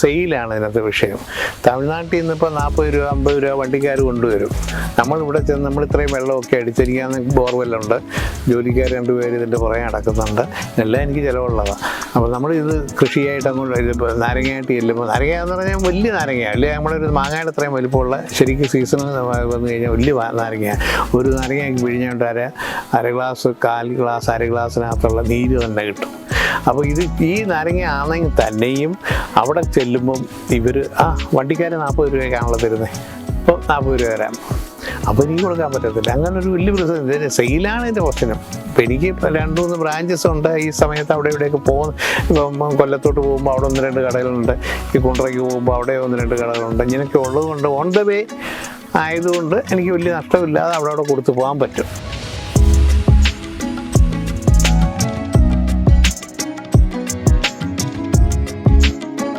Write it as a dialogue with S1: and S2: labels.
S1: സെയിലാണ് ഇതിനകത്ത് വിഷയം. തമിഴ്നാട്ടിൽ നിന്ന് ഇപ്പോൾ നാൽപ്പത് രൂപ അമ്പത് രൂപ വണ്ടിക്കാർ കൊണ്ടുവരും. നമ്മൾ ഇവിടെ ചെന്ന് നമ്മൾ ഇത്രയും വെള്ളമൊക്കെ അടിച്ചിരിക്കാൻ ബോർവെല്ലുണ്ട്. ജോലിക്കാർ രണ്ടുപേർ ഇതിന്റെ പുറകെ നടക്കുന്നുണ്ട്. എല്ലാം എനിക്ക് ചിലവുള്ളതാണ് അപ്പോൾ നമ്മൾ ഇത് കൃഷിയായിട്ട് അങ്ങോട്ട് ഇതിപ്പോൾ നാരങ്ങയായിട്ട് ചെല്ലുമ്പോൾ നാരങ്ങ എന്ന് പറഞ്ഞാൽ വലിയ നാരങ്ങ അല്ലെങ്കിൽ നമ്മളൊരു മാങ്ങയുടെ അത്രയും വലിപ്പമുള്ള ശരിക്കും സീസൺ വന്നു കഴിഞ്ഞാൽ വലിയ നാരങ്ങയാണ് നാരങ്ങ ഒരു നാരങ്ങ പിഴിഞ്ഞുകൊണ്ട് അര അര ഗ്ലാസ് കാൽ ഗ്ലാസ് അര ഗ്ലാസ്സിനകത്തുള്ള നീര് തന്നെ കിട്ടും. അപ്പോൾ ഇത് ഈ നാരങ്ങ ആണെങ്കിൽ തന്നെയും അവിടെ ചെല്ലുമ്പം ഇവർ ആ വണ്ടിക്കാർ നാൽപ്പത് രൂപയ്ക്കാണല്ലോ തരുന്നത് അപ്പോൾ നാൽപ്പത് രൂപ തരാം. അപ്പോൾ എനിക്ക് കൊടുക്കാൻ പറ്റത്തില്ല. അങ്ങനെ ഒരു വലിയ പ്രശ്നം സെയിലാണ് എന്റെ പ്രശ്നം. ഇപ്പം എനിക്ക് രണ്ട് മൂന്ന് ബ്രാഞ്ചസ് ഉണ്ട്. ഈ സമയത്ത് അവിടെ ഇവിടെയൊക്കെ പോകുന്ന ഇപ്പം കൊല്ലത്തോട്ട് പോകുമ്പോൾ അവിടെ ഒന്ന് രണ്ട് കടകളുണ്ട്. ഈ കുണ്ടറയ്ക്ക് പോകുമ്പോൾ അവിടെ ഒന്ന് രണ്ട് കടകളുണ്ട്. ഇങ്ങനെയൊക്കെ ഉള്ളതുകൊണ്ട് ഓൺ ദ വേ ആയതുകൊണ്ട് എനിക്ക് വലിയ നഷ്ടമില്ലാതെ അവിടെ അവിടെ കൊടുത്ത് പോകാൻ പറ്റും.